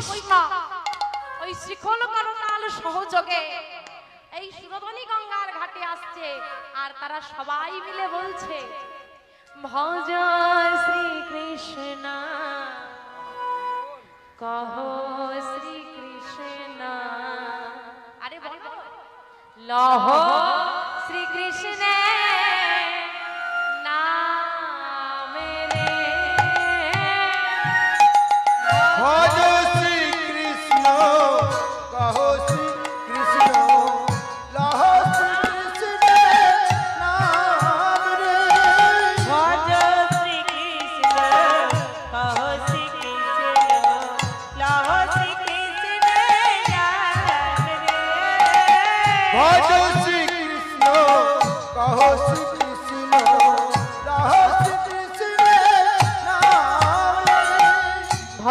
কৃষ্ণ ওই শিখল সহযোগে এই সুরধনী গঙ্গার ঘাটে আসছে, আর তারা সবাই মিলে বলছে, ভজ শ্রী কৃষ্ণ কহ শ্রী কৃষ্ণ আরে। লহ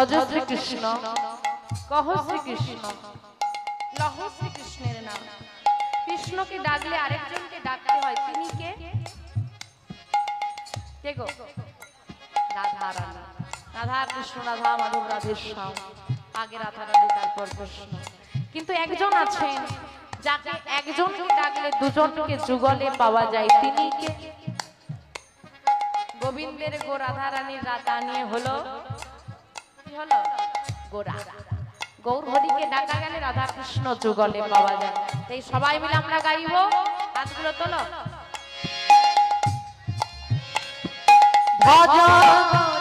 ভজ শ্রীকৃষ্ণ। কহ শ্রীকৃষ্ণ। লহ শ্রীকৃষ্ণের নাম। কৃষ্ণকে ডাকলে আরেকজনকে ডাকতে হয়। তিনি কে? কে গো? রাধা রাধা কৃষ্ণ রাধা মাধব রাধে আগে রাধা রানী তারপর কৃষ্ণ। কিন্তু একজন আছেন যাকে একজনকে ডাকলে দুজনকে যুগলে পাওয়া যায়। তিনি কে? গোবিন্দের গো রাধা রানীর রাধা নিয়ে হলো কি হলো? গোরা। গৌর হরিকে ডাকা গেলে রাধা কৃষ্ণ যুগলে পাওয়া যায়। তাই সবাই মিলে আমরা গাইব। হাতগুলো তোলো। ভজ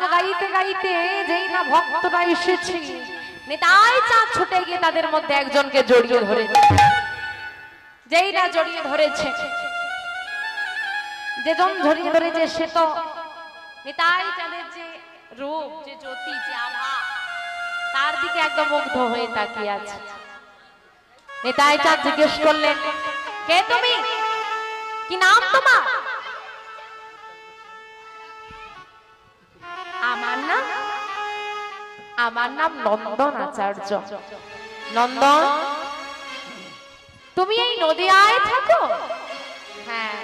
নাম গাইতে গাইতে যেই না ভক্তরা এসেছে, নেতাই চাঁদ ছুটে গিয়ে তাদের মধ্যে একজনকে জড়িয়ে ধরে যেই না জড়িয়ে ধরেছে, যেজন জড়িয়ে ধরেছে সে তো নেতাই চাঁদের যে রূপ, যে জ্যোতি, যে আভা, তার দিকে একদম মুগ্ধ হয়ে তাকিয়ে আছে। নেতাই চাঁদ জিজ্ঞেস করলেন, কে তুমি? কি নাম তোমার? আমার নাম? আমার নাম নন্দন আচার্য। নন্দন? তুমি এই নদিয়ায় থাকো? হ্যাঁ।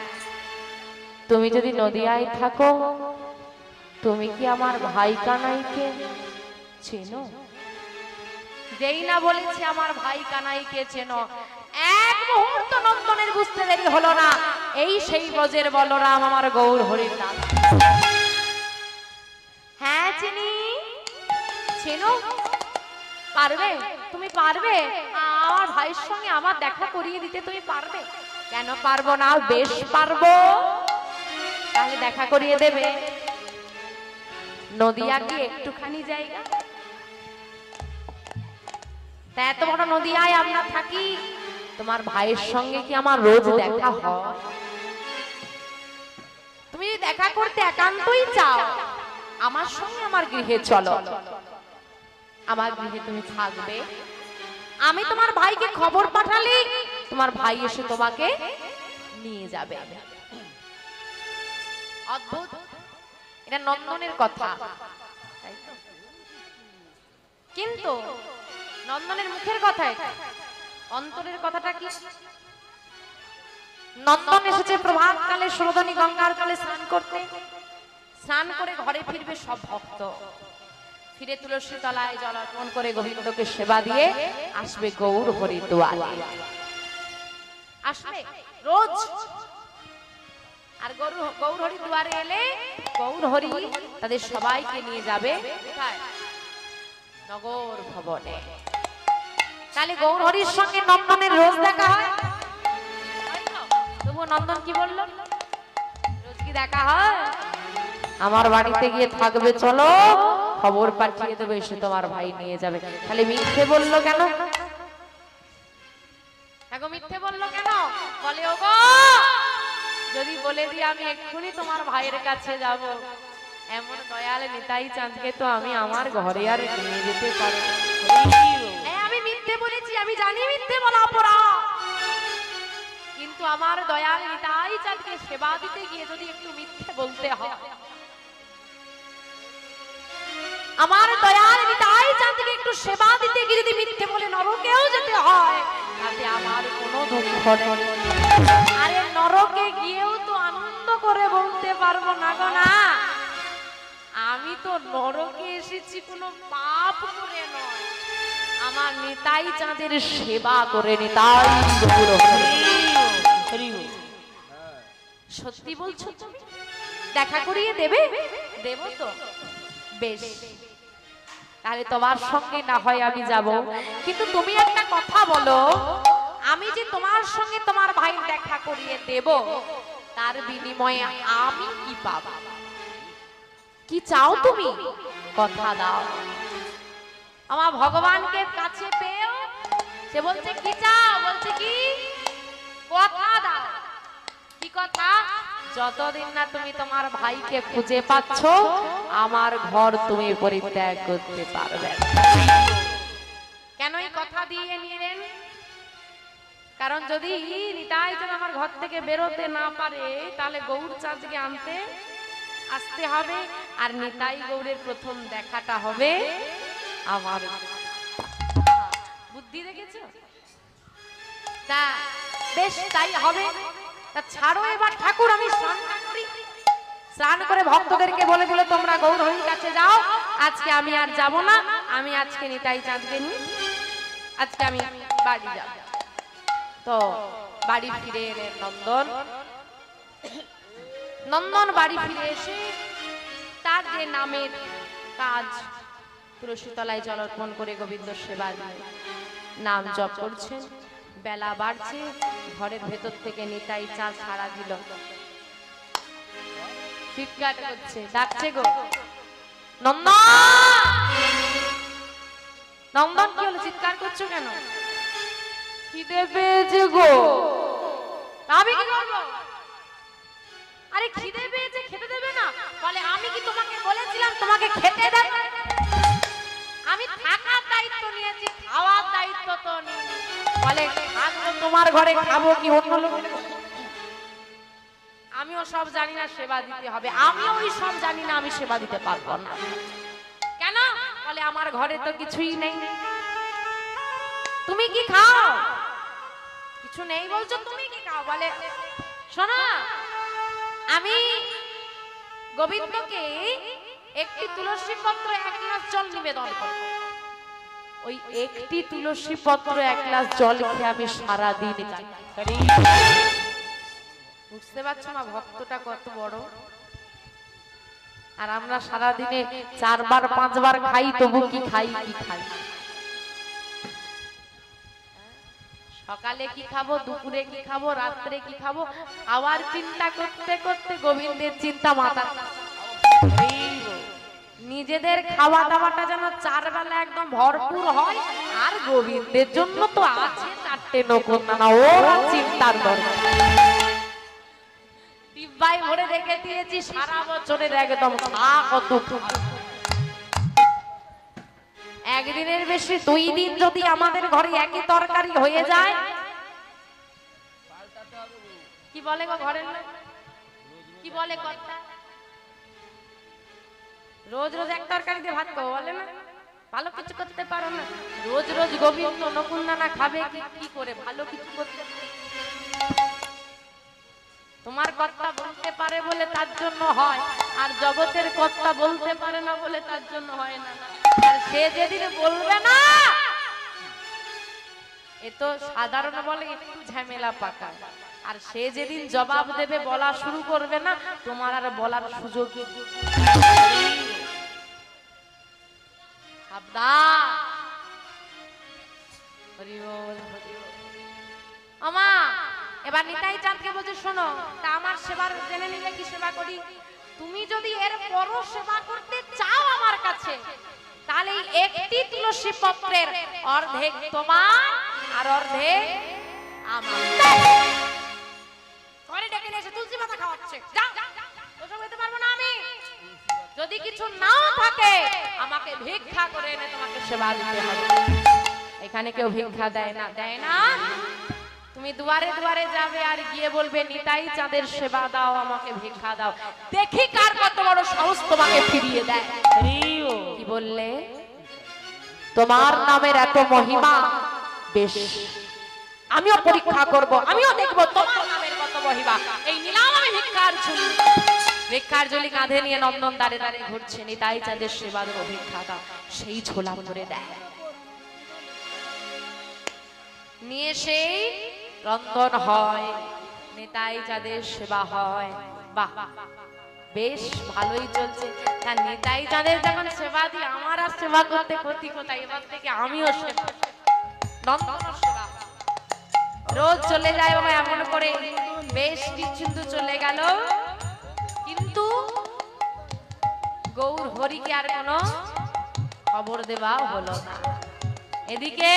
তুমি যদি নদিয়ায় থাকো তুমি কি আমার ভাই কানাইকে চেনো? যেই না বলেছে আমার ভাই কানাইকে চেনো। এক মুহূর্ত নন্দনের বুঝতে দেরি হলো না। এই সেই ব্রজের বলরাম আমার গৌর হ্যাঁ পারবে? তুমি পারবে? আমার ভাইয়ের সঙ্গে আমার দেখা করিয়ে দিতে তুমি পারবে? কেন পারব না? বেশ পারব। তাহলে দেখা করিয়ে দেবে। নদিয়া কি একটুখানি জায়গা। এত বড় নদিয়ায় আমরা থাকি। তোমার ভাইয়ের সঙ্গে কি আমার রোজ দেখা হয়? তুমি দেখা করতে একান্তই চাও? আমার সঙ্গে আমার গৃহে চলো। আমার গৃহে তুমি থাকবে। আমি তোমার ভাইকে খবর পাঠালে তোমার ভাই এসে তোমাকে নিয়ে যাবে। অদ্ভুত। এটা নন্দনের কথা। কিন্তু নন্দনের মুখের কথা অন্তরের কথাটা কি? নন্দন এসেছে প্রভাত কালে সরোদনী গঙ্গার কালে স্নান করতে। স্নান করে ঘরে ফিরবে সব ভক্ত। ফিরে তুলসী তলায় জল অর্পণ করে গোবিন্দকে সেবা দিয়ে আসবে গৌর হরি আসবে? রোজ? আর গরু, গৌর হরি দুয়ারে এলে গৌর হরি তাদের সবাইকে নিয়ে যাবে নগর ভবনে। তাহলে গৌর হরির সঙ্গে নন্দনের রোজ দেখা হয় তো? তবুও নন্দন কি বলল? রোজ কি দেখা হয়? আমার বাড়িতে গিয়ে থাকবে চলো। খবর পাঠিয়ে দেবে এসে তোমার ভাই নিয়ে যাবে। তাহলে মিথ্যে বলল কেন? মিথ্যে বলল কেন? বলে যদি বলে দিই আমি এক্ষুনি তোমার ভাইয়ের কাছে যাব। এমন দয়াল নিতাই চাঁদকে তো আমি আমার ঘরে আর নিয়ে যেতে পারি হ্যাঁ আমি মিথ্যে বলেছি আমি জানি মিথ্যে বলা অপরাধ। কিন্তু আমার দয়াল নিতাই চাঁদকে সেবা দিতে গিয়ে যদি একটু মিথ্যে বলতে হয় আমার দয়াল নিতাই চাঁদকে একটু সেবা দিতে গিয়ে যদি মিথ্যে বলে নরকেও যেতে হয়, তাতে আমার কোনো দুঃখ নেই। আরে নরকে গিয়েও তো আনন্দ করে বলতে পারব না গো না। আমি তো নরকে এসেছি কোনো পাপ করে নয়। আমার নিতাই চাঁদের সেবা করে নিতাই। সত্যি বলছো দেখা করিয়ে দেবে? দেব তো। বেশ। তাহলে তোমার সঙ্গে না হয় আমি যাব। কিন্তু তুমি একটা কথা বলো, আমি যে তোমার সঙ্গে তোমার ভাই দেখা করিয়ে দেব, তার বিনিময়ে আমি কি পাবো? কি চাও তুমি? কথা দাও। আমার ভগবানকে কাছে পেয়েও সে বলছে, কি চাও? বলছে কি? কথা দাও। কি কথা? যতদিন না তুমি তোমার ভাইকে খুঁজে পাচ্ছ, আমার ঘর তুমি পরিত্যাগ করতে পারবে। না। কেন এই কথা দিয়ে নিলেন? কারণ যদি নিতাই যেন আমার ঘর থেকে বেরোতে না পারে, তাহলে গৌর চাঁদকে আনতে আসতে হবে, আর নিতাই গৌরের প্রথম দেখাটা হবে আমার বুদ্ধি দেখেছ? তা বেশ, তাই হবে। তা ছাড়ো এবার ঠাকুর, আমি স্নান করে। ভক্তদেরকে বলে দিলে, তোমরা গৌর হরির কাছে যাও। আজকে আমি আর যাব না। আমি আজকে নিতাই চাঁদকে নিই আজকে আমি বাড়ি যাব। তো বাড়ি ফিরে এলেন নন্দন। নন্দন বাড়ি ফিরে এসে তার যে নামের কাজ তুলসীতলায় জল অর্পণ করে গোবিন্দ সেবা নাম জপ করছেন। বেলা বাড়ছে, ঘরের ভেতর থেকে নিতাই চা ছাড়া দিল। চিৎকার করছে, ডাকছে গো। নন্দন! কি হলো? চিৎকার করছ কেন? খিদে পেয়েছে গো। আমি কি করব? আরে খিদে পেয়েছে, খেতে দেবে না। বলে, আমি কি তোমাকে বলেছিলাম তোমাকে খেতে দেবে? আমি থাকার দায়িত্ব নিয়েছি, খাওয়ার দায়িত্ব তো নিইনি। বলে তোমার ঘরে খাব কি অন্য লোক? আমিও সব জানি না, সেবা দিতে হবে। আমিও ওই সব জানি না, আমি সেবা দিতে পারব না। কেন? বলে, আমার ঘরে তো কিছুই নেই। তুমি কি খাও? কিছু নেই বলছো, তুমি কি খাও? বলে, শোনো, আমি গোবিন্দকে একটি তুলসী পত্র এক গ্লাস জল নিবেদন করব। ওই একটি তুলসী পত্র এক গ্লাস জল খেয়ে আমি সারা দিন যাই বুঝতে পারছ না ভক্তটা কত বড়? আর আমরা সারা দিনে চারবার, পাঁচবার খাই, তবু কি খাই কি খাই? সকালে কি খাব, দুপুরে কি খাব, রাত্রে কি খাব? আবার চিন্তা করতে করতে গোবিন্দের চিন্তা মাথা নিজেদের খাওয়া দাওয়াটা যেন চার বেলা একদম ভরপুর হয়, আর গোবিন্দের জন্য তো আছে চারটে নকুন না ওরা চিন্তার দরকার। ডিব্বাই ভরে রেখে দিয়েছি সারা বছরের একদম একদিনের বেশি দুই দিন যদি আমাদের ঘরে একই তরকারি হয়ে যায়, কি বলে ঘরের কি বলে কথা রোজ রোজ এক তরকারি দিয়ে ভাত খাব বলে না? ভালো কিছু করতে পারো না। রোজ রোজ গোবিন্দ নকুন্দানা খাবে কি কি করে? ভালো কিছু করতে তোমার কথা বলতে পারে বলে তার জন্য হয়, আর জগতের কথা বলতে পারে না বলে তার জন্য হয় না। আর সে যেদিন বলবে না, এ তো সাধারণ বলে একটু ঝামেলা পাকা। আর সে যেদিন জবাব দেবে, বলা শুরু করবে না, তোমার আর বলার সুযোগই জেনে নিলে কি সেবা করি? তুমি যদি এর পরও সেবা করতে চাও আমার কাছে, তাহলে একটি তুলসী পত্রের অর্ধেক তোমার আর অর্ধেক আমার। ঘরে ডেকে নিয়ে এসে তুলসী পাতা খাওয়াচ্ছে। যাও। যদি কিছু নাও থাকে আমাকে ভিক্ষা করে এনে তোমাকে সেবা দিতে হবে। এখানে কেউ ভিক্ষা দেয় না দেয় না। তুমি দুয়ারে দুয়ারে যাবে আর গিয়ে বলবে নিতাই চাঁদের সেবা দাও আমাকে ভিক্ষা দাও। দেখি কার কত বড় সাহস তোমাকে ফিরিয়ে দেয়। কি বললে? তোমার নামের এত মহিমা? বেশ। আমিও পরীক্ষা করব আমিও দেখব তোমার নামের কত মহিমা। এই নিলাম আমি ভিক্ষার ঝুলি ভিক্ষার ঝুলি কাঁধে নিয়ে নন্দন দাঁড়ে দাঁড়িয়ে ঘুরছে, নিতাই চাঁদের সেবা দেবো ভিক্ষা সেই ঝোলা ভরে দেয়। নিয়ে সেই রন্ধন হয়, নেতাই যাদের সেবা হয়। বাহ, বেশ ভালোই চলছে। তা নেতাই যাদের যখন সেবা দিই, আমার আর সেবা করতে ক্ষতি কোথায়? এবার থেকে আমিও সেবা রোজ চলে যায় বাবা এমন করে, বেশ কিন্তু চলে গেল। কিন্তু গৌর হরিকে আর কোনো খবর দেওয়া হলো না। এদিকে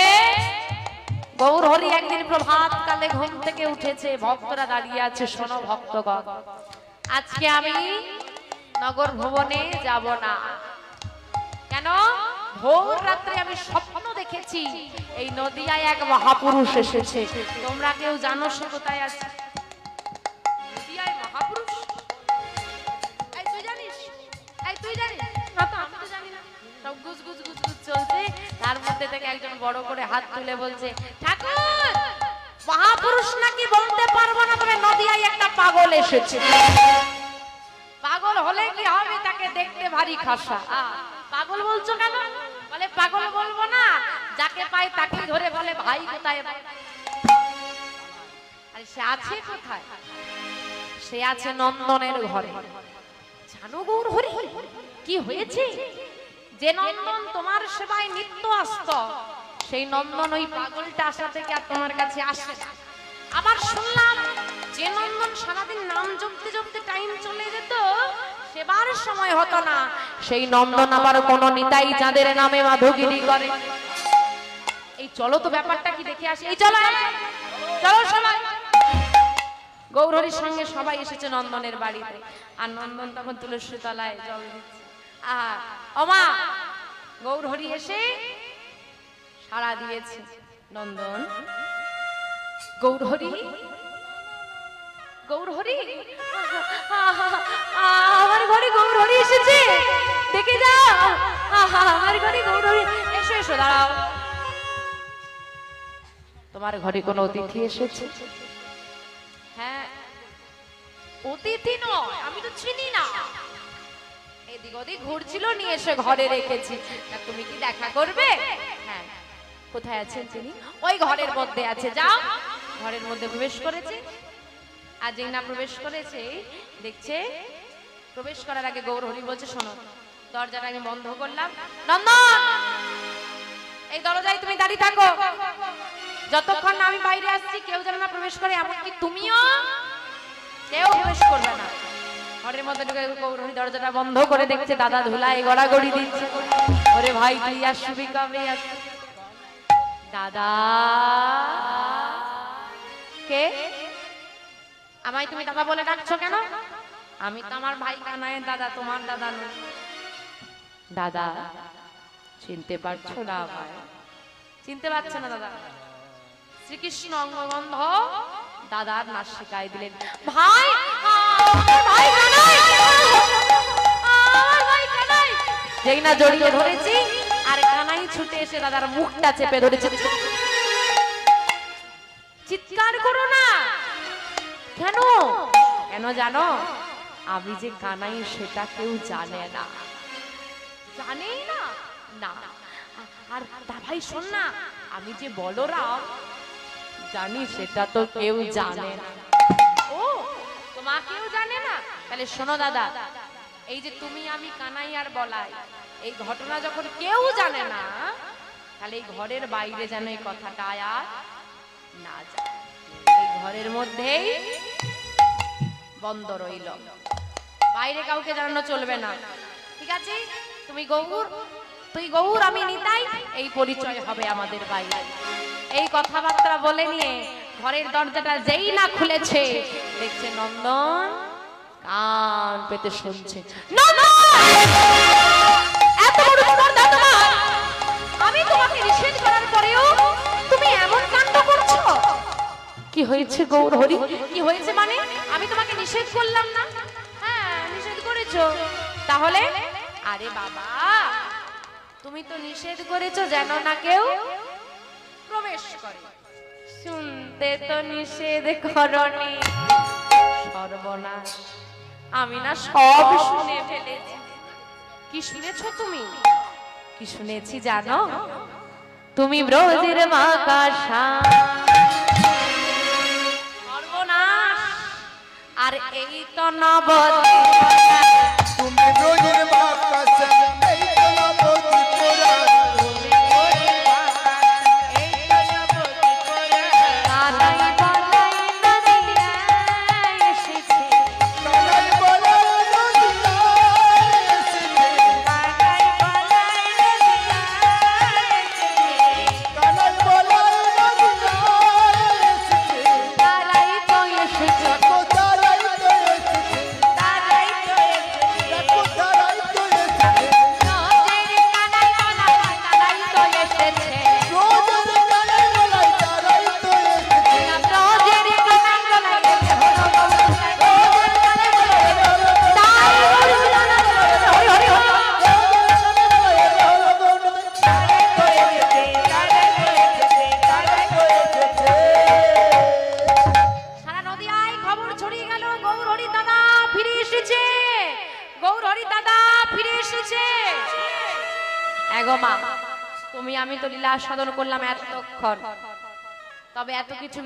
গৌর হরি একদিন প্রভাত কালে ঘুম থেকে উঠেছে, ভক্তরা দাঁড়িয়ে আছে, শোনো ভক্তগণ। আজকে আমি নগর ভবনে যাব না। কেন? ভোর রাত্রে আমি স্বপ্ন দেখেছি, এই নদিয়ায় এক মহাপুরুষ এসেছে। তোমরা কেউ জানো সে কোথায় আছে? সব গুজ গুজ গুজ গুজ চলছে। তার মধ্যে থেকে একজন বড় করে হাত তুলে বলছে, ঠাকুর, মহাপুরুষ নাকি বলতে পারব না, তবে নদিয়ায় একটা পাগল এসেছে। পাগল হলে কি হবে? তাকে দেখতে ভারী খাসা। পাগল বলছো কেন? বলে, পাগল বলব না, যাকে পাই তাকে ধরে বলে, ভাই কোথায়? আরে, সে আছে কোথায়? সে আছে নন্দনের ঘরে। জানো গৌর হরি, কি হয়েছে? যে নন্দন তোমার সেবায় নিত্য আসত, সেই নন্দন ওই পাগলটা আসা থেকে আর তোমার কাছে আসে। আবার শুনলাম, যে নন্দন সারাদিন নাম জপতে জপতে টাইম চলে যেত, সেবার সময় হতো না। সেই নন্দন আবার কোন নিতাই যাদের নামে মাধুগিরি করে। এই চলো তো ব্যাপারটা কি দেখে আসি। এই চলো চলো সবাই। গৌরহরির সঙ্গে সবাই এসেছে নন্দনের বাড়িতে। আর নন্দন তখন তুলসী তলায় জল দিচ্ছে। আর অমা গৌরহরি এসে সাড়া দিয়েছে। নন্দন, গৌরহরি? গৌরহরি? আমার ঘরে গৌরহরি এসেছে। দেখে যাও। আমার ঘরে গৌরহরি। এসো এসো, দাঁড়াও। তোমার ঘরে কোনো অতিথি এসেছে? হ্যাঁ অতিথি নয়, আমি তো চিনি না। এদিক ওদিক ঘুরছিল, নিয়ে এসে ঘরে রেখেছি। তা তুমি কি দেখা করবে? হ্যাঁ। কোথায় আছেন তিনি? ওই ঘরের মধ্যে আছে। যাও। ঘরের মধ্যে প্রবেশ করেছে। যেই না প্রবেশ করেছে, দেখছে, প্রবেশ করার আগে গৌর হরি বলছে, শোনো, দরজাটা আমি বন্ধ করলাম। নন্দন! এই দরজায় তুমি দাঁড়িয়ে থাকো। যতক্ষণ না আমি বাইরে আসছি, কেউ যেন না প্রবেশ করে, এমনকি তুমিও। কেউ প্রবেশ করবে না। ঘরের মধ্যে ঢুকে গৌরহরি দরজাটা বন্ধ করে দেখছে, দাদা ধুলায় গড়াগড়ি দিচ্ছে। ওরে ভাই, তুই আসবি কবে? দাদা। কে? আমায় তুমি দাদা বলে ডাকছো কেন? আমি তো আমার ভাই কানায় দাদা, তোমার দাদা নই। দাদা, চিনতে পারছ না আমায়? চিনতে পারছ না, দাদা। শ্রীকৃষ্ণ অঙ্গবন্ধ দাদার নাচ শিখাই দিলেন। ভাই কানাই ছুটে এসে দাদার মুখটা চেপে ধরেছে। চিৎকার করো না। কেন? কেন জানো? আমি যে কানাই, সেটা কেউ জানে না। জানেই না? না। আর ভাই, শোন না, আমি যে বলরাম, জানি সেটা তো কেউ জানে না। তোমাকেও জানে না? তাহলে শোনো দাদা, এই যে তুমি আমি কানাই আর বলাই, এই ঘটনা যখন কেউ জানে না, তাহলে এই ঘরের বাইরে যেন এই কথাটা আর না যায়। এই ঘরের মধ্যেই বন্ধ রইল। বাইরে কাউকে জানানো চলবে না। ঠিক আছে? তুমি গৌর তুই গৌর, আমি নিতাই, এই পরিচয় হবে আমাদের বাইরে। এই কথাবার্তা বলে নিয়ে ঘরের দরজাটা যেই না খুলেছে, দেখছে নন্দন কান পেতে শুনছে। আমি তোমাকে নিষেধ করার পরেও তুমি এমন কাণ্ড করছ। কি হয়েছে গৌর হরি? কি হয়েছে মানে? আমি তোমাকে নিষেধ করলাম না? হ্যাঁ নিষেধ করেছ। তাহলে? আরে বাবা, তুমি তো নিষেধ করেছ যেন না কেউ প্রবেশ করে। শুনতে তো নিষেধ করনি। সর্বনাশ। আমি না সব শুনে ফেলেছি। কি শুনেছো তুমি? কি শুনেছি জানো? তুমি ব্রজের মাকাশা। সর্বনাশ। আর এই তো নবদ্বীপ। তুমি ব্রজের বাকাশে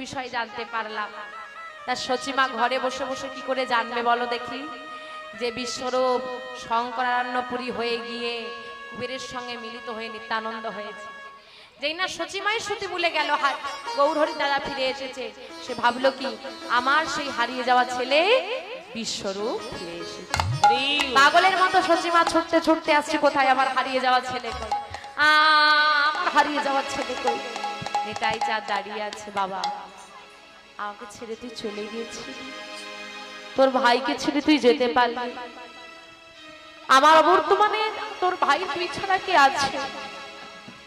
বিষয় জানতে পারলাম। তার সচিমা ঘরে বসে বসে কি করে জানবে বলো দেখি? যে বিশ্বরূপ শঙ্করারণ্যপুরী হয়ে গিয়ে কুবেরের সঙ্গে মিলিত হয়ে নিত্যানন্দ হয়েছে। যেই না সচিমাই সতী ভুলে গেল গৌরহরি দাদা ফিরে এসেছে। সে ভাবলো কি, আমার সেই হারিয়ে যাওয়া ছেলে বিশ্বরূপ ফিরে এসেছে। পাগলের মতো সচিমা ছুটতে ছুটতে আসছে কোথায় আমার হারিয়ে যাওয়া ছেলে আমার হারিয়ে যাওয়া ছেলে কই? নিতাই চাঁদ দাঁড়িয়ে আছে বাবা। আমাকে ছেড়ে তুই চলে গিয়েছিলি। তোর ভাইকে ছেড়ে তুই যেতে পারলি। আমার বর্তমানে তোর ভাই তুই ছাড়া কে আছে?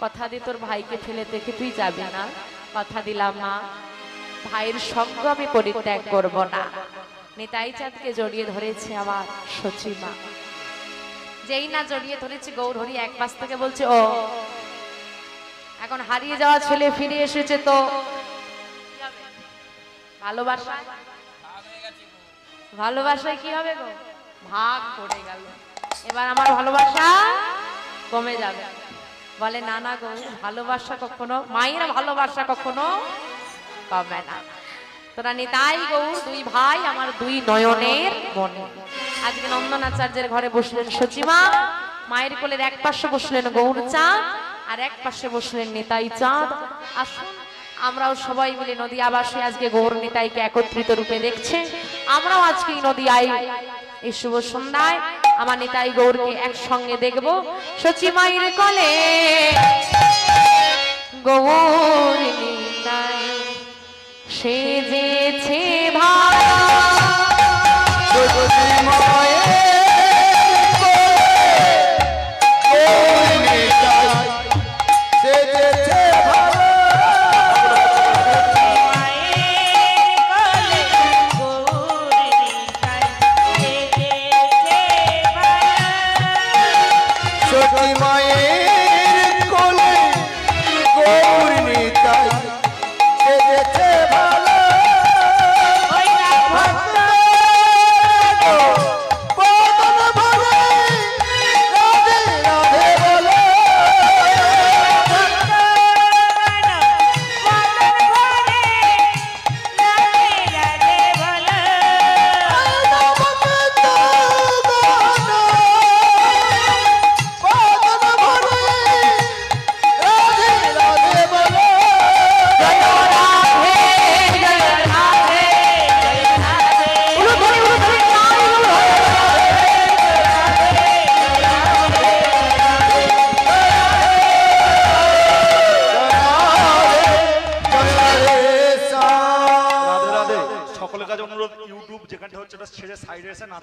কথা দিয়ে তোর ভাইকে ফেলে দেখে তুই যাবি না। কথা দিলাম, মা, ভাইয়ের সঙ্গ আমি পরিত্যাগ করব না। নিতাই চাঁদকে জড়িয়ে ধরেছে আমার সচিমা যেই না জড়িয়ে ধরেছে গৌরহরি এক পাশ থেকে বলছে, ও, এখন হারিয়ে যাওয়া ছেলে ফিরে এসেছে তো? ভালোবাসা? ভালোবাসায় কি হবে গো? ভাগ পড়ে গেল। এবার আমার ভালোবাসা কমে যাবে। বলে, না না গো, ভালোবাসা কখনো, মায়ের ভালোবাসা কখনো কমে না। তোরা নিতাই গৌর দুই ভাই আমার দুই নয়নের মনে। আজকে নন্দনাচার্যের ঘরে বসলেন সচিমা। মায়ের কোলের এক পাশে বসলেন গৌর চাঁদ আর এক পাশে বসলেন নিতাই চাঁদ। আসুন আমরাও সবাই মিলে নদী আবাসে আজকে গৌর নিতাইকে একত্রিত রূপে দেখছে। আমরাও আজকে এই আই এই শুভ সন্ধ্যায় আমার নিতাই গৌরকে একসঙ্গে দেখব। সচিমাইর কলে গৌর সেজেছে ভালো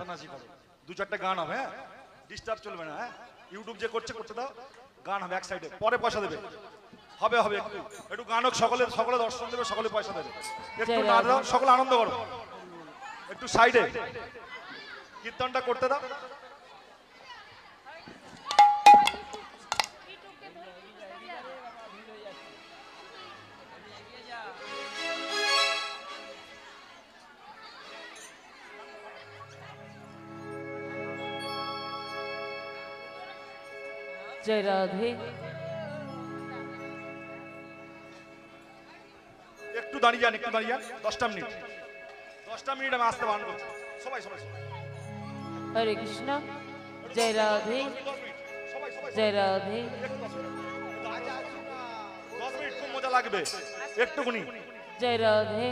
নাচানাচি করো। দু চারটা গান হবে হ্যাঁ? ডিস্টার্ব চলবে না হ্যাঁ? ইউটিউব যে করছে করতে দাও। গান হবে এক সাইডে পরে পয়সা দেবে। হবে হবে একটু। একটু গান হোক সকলে সকলে দর্শন দেবে সকলে পয়সা দেবে। একটু না দাও সকলে আনন্দ করো। একটু সাইডে কীর্তনটা করতে দাও। জয় রাধে। একটু দাঁড়িয়ে যান একটু দাঁড়িয়ে যান। দশটা মিনিট। দশটা মিনিট আমি আসতে বারণ করছি। সবাই সবাই হরে কৃষ্ণ জয় রাধে। জয় রাধে। দশ মিনিট খুব মজা লাগবে। একটুখানি। জয় রাধে।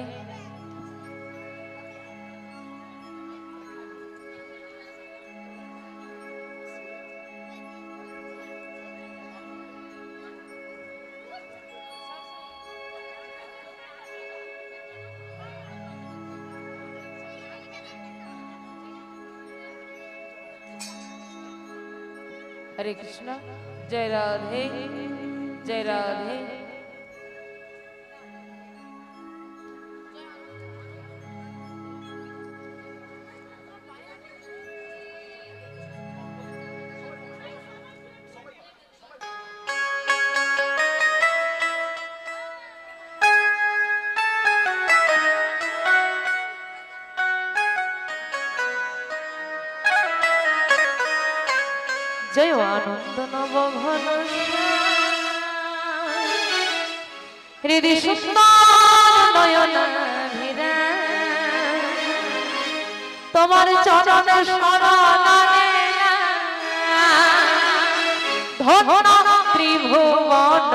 হরে কৃষ্ণ জয় রাধে জয় রাধে জয় আনন্দ নব ঘন হৃদয় সুন্দর তোমার চরণ ধন ত্রিভুবন